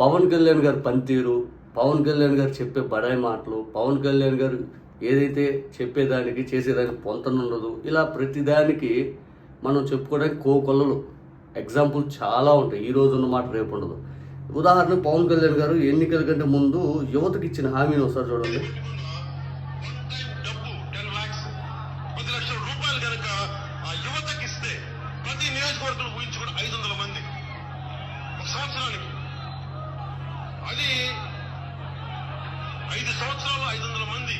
పవన్ కళ్యాణ్ గారు పనితీరు పవన్ కళ్యాణ్ గారు చెప్పే బడాయి మాటలు పవన్ కళ్యాణ్ గారు ఏదైతే చెప్పేదానికి చేసేదానికి పొంతనుండదు. ఇలా ప్రతిదానికి మనం చెప్పుకోవడానికి కోకొల్లలు. ఎగ్జాంపుల్ చాలా ఉంటాయి. ఈ రోజు మాట రేపు ఉండదు. ఉదాహరణ పవన్ కళ్యాణ్ గారు ఎన్నికల కంటే ముందు యువతకి ఇచ్చిన హామీని ఒకసారి చూడండి. ప్రతి నియోజకవర్గంలో ఐదు వందల మంది ఒక సంవత్సరానికి అది ఐదు సంవత్సరాలు ఐదు వందల మంది.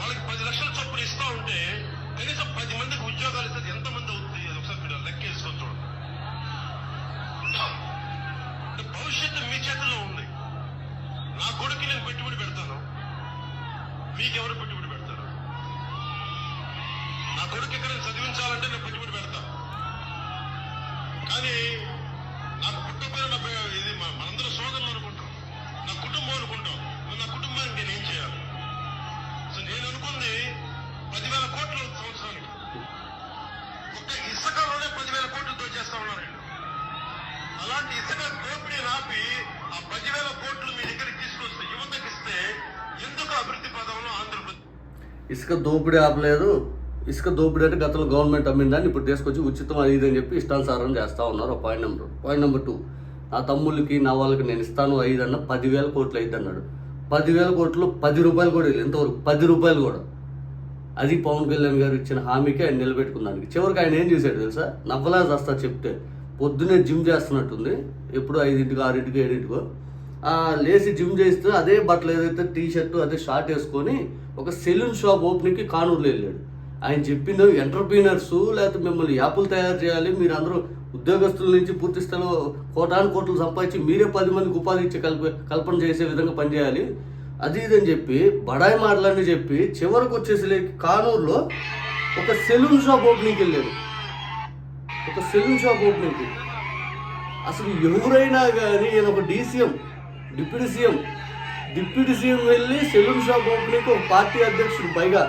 వాళ్ళకి పది లక్షల చొప్పున ఇస్తా ఉంటే కనీసం పది మందికి ఉద్యోగాలు ఇస్తే ఎంతమంది అవుతుంది? అది ఒకసారి మీరు లెక్క వేసుకొని చూడండి. భవిష్యత్తు మీ చేతిలో ఉంది. నా కొడుకు నేను పెట్టుబడి పెడతాను. మీకెవరు పెట్టుబడి పెడతారు? నా కొడుకు ఇక్కడ చదివించాలంటే నేను పెట్టుబడి పెడతాను కానీ కుటుంబం అనుకుంటాం. మరి నా కుటుంబానికి నేను ఏం చేయాలి? సో నేను అనుకుంది పదివేల కోట్లు సంవత్సరానికి. ఒక్క ఇసుకలోనే పదివేల కోట్లు దోచేస్తా ఉన్నారు అలాంటి ఇసుక దోపిడీ ఆపి ఆ పదివేల కోట్లు మీ దగ్గరికి తీసుకొస్తే యువతకి ఇస్తే ఎందుకు అభివృద్ధి పదంలో ఆంధ్రప్రదేశ్? ఇసుక దోపిడీ ఆపలేదు. ఇసుక దోపిడీ అంటే గతంలో గవర్నమెంట్ అమ్మిందని ఇప్పుడు తీసుకొచ్చి ఉచితం అది ఇది అని చెప్పి ఇష్టానుసారం చేస్తూ ఉన్నారు. Point number. Point number two. నా తమ్ముళ్ళకి నా వాళ్ళకి నేను ఇస్తాను ఐదు అన్న పదివేల కోట్లు అయింది అన్నాడు పదివేల కోట్లు పది రూపాయలు కూడా వెళ్ళి ఇంతవరకు పది రూపాయలు కూడా. అది పవన్ కళ్యాణ్ గారు ఇచ్చిన హామీకి ఆయన నిలబెట్టుకున్నానికి. చివరికి ఆయన ఏం చేశాడు తెలుసా? నవ్వలా వస్తా చెప్తే పొద్దున్నే జిమ్ చేస్తున్నట్టుంది. ఎప్పుడు ఐదింటికి ఆరింటికి ఏడింటికో. లేచి జిమ్ చేస్తూ అదే బట్టలు ఏదైతే టీ షర్ట్ అదే షార్ట్ వేసుకొని ఒక సెలూన్ షాప్ ఓపెనింగ్కి కానూరులో వెళ్ళాడు. ఆయన చెప్పింది ఎంటర్ప్రీనర్స్ లేకపోతే మిమ్మల్ని యాప్లు తయారు చేయాలి మీరు అందరూ ఉద్యోగస్తుల నుంచి పూర్తి స్థలం కోటాను కోట్లు సంపాదించి మీరే పది మందికి ఉపాధి ఇచ్చే కల్ప కల్పన చేసే విధంగా పనిచేయాలి. అది ఇది అని చెప్పి బడాయి మాటలని చెప్పి చివరికి వచ్చేసి కానూరులో ఒక సెలూన్ షాప్ ఓపెనింగ్కి వెళ్ళాడు ఒక సెలూన్ షాప్ ఓపెనింగ్కి. అసలు ఎవరైనా కానీ ఈయన ఒక DCM deputy CM deputy CM వెళ్ళి సెలూన్ షాప్ ఓపెనింగ్కి ఒక పార్టీ అధ్యక్షుడు పైగా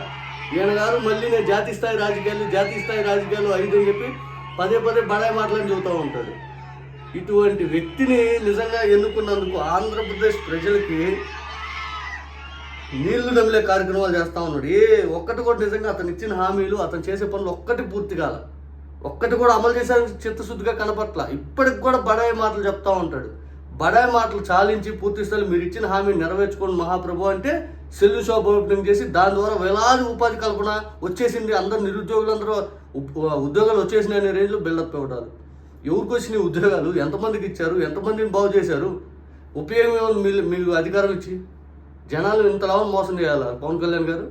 ఈయన గారు మళ్ళీ నేను జాతీయ స్థాయి రాజకీయాలు జాతీయ స్థాయి రాజకీయాలు ఐదు అని చెప్పి పదే పదే బడాయి మాటలని చెబుతూ ఉంటాడు. ఇటువంటి వ్యక్తిని నిజంగా ఎన్నుకున్నందుకు ఆంధ్రప్రదేశ్ ప్రజలకి నీళ్ళు నమిలే కార్యక్రమాలు చేస్తూ ఉన్నాడు. ఏ ఒక్కటి కూడా నిజంగా అతను ఇచ్చిన హామీలు అతను చేసే పనులు ఒక్కటి పూర్తి కాల. ఒక్కటి కూడా అమలు చేసేందుకు చిత్తశుద్ధిగా కనపట్ల. ఇప్పటికి కూడా బడాయి మాటలు చెప్తూ ఉంటాడు. బడాయి మాటలు చాలించి పూర్తి స్థాయిలో మీరు ఇచ్చిన హామీని నెరవేర్చుకోండి మహాప్రభు అంటే సెల్లు షాప్ ఓపెనింగ్ చేసి దాని ద్వారా వేలాది ఉపాధి కల్పన వచ్చేసింది. అందరు నిరుద్యోగులందరూ ఉద్యోగాలు వచ్చేసినాయి అనే రేంజ్లో బిల్డప్ ఇవ్వడాలు ఎవరికి వచ్చినాయి ఉద్యోగాలు? ఎంతమందికి ఇచ్చారు? ఎంతమందిని బాగు చేశారు? ఉపయోగం మీరు మీకు అధికారం ఇచ్చి? జనాలు ఇంతలా మోసం చేయాలా? పవన్ కళ్యాణ్ గారు?